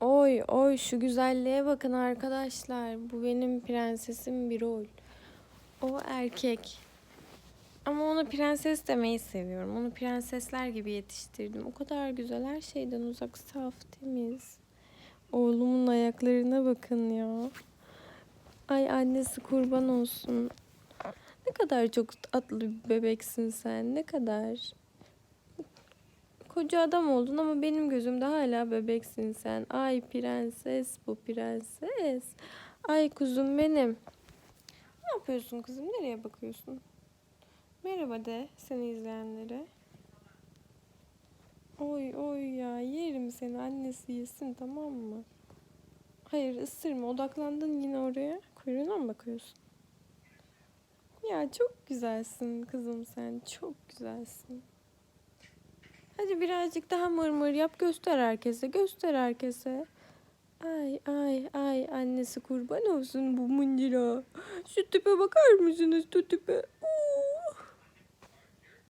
Oy oy şu güzelliğe bakın arkadaşlar. Bu benim prensesim Birol. O erkek. Ama ona prenses demeyi seviyorum. Onu prensesler gibi yetiştirdim. O kadar güzel her şeyden uzak, saf, temiz. Oğlumun ayaklarına bakın ya. Ay annesi kurban olsun. Ne kadar çok tatlı bir bebeksin sen. Ne kadar. Koca adam oldun ama benim gözümde hala bebeksin sen. Ay prenses bu prenses. Ay kuzum benim. Ne yapıyorsun kızım? Nereye bakıyorsun? Merhaba de seni izleyenlere. Oy oy ya yerim seni annesi yesin tamam mı? Hayır ısırma odaklandın yine oraya. Kuyruğuna mı bakıyorsun? Ya çok güzelsin kızım sen çok güzelsin. Hadi birazcık daha mırmır yap göster herkese göster herkese. Ay ay ay annesi kurban olsun bu mıncıra. Şu tipe bakar mısınız şu tipe?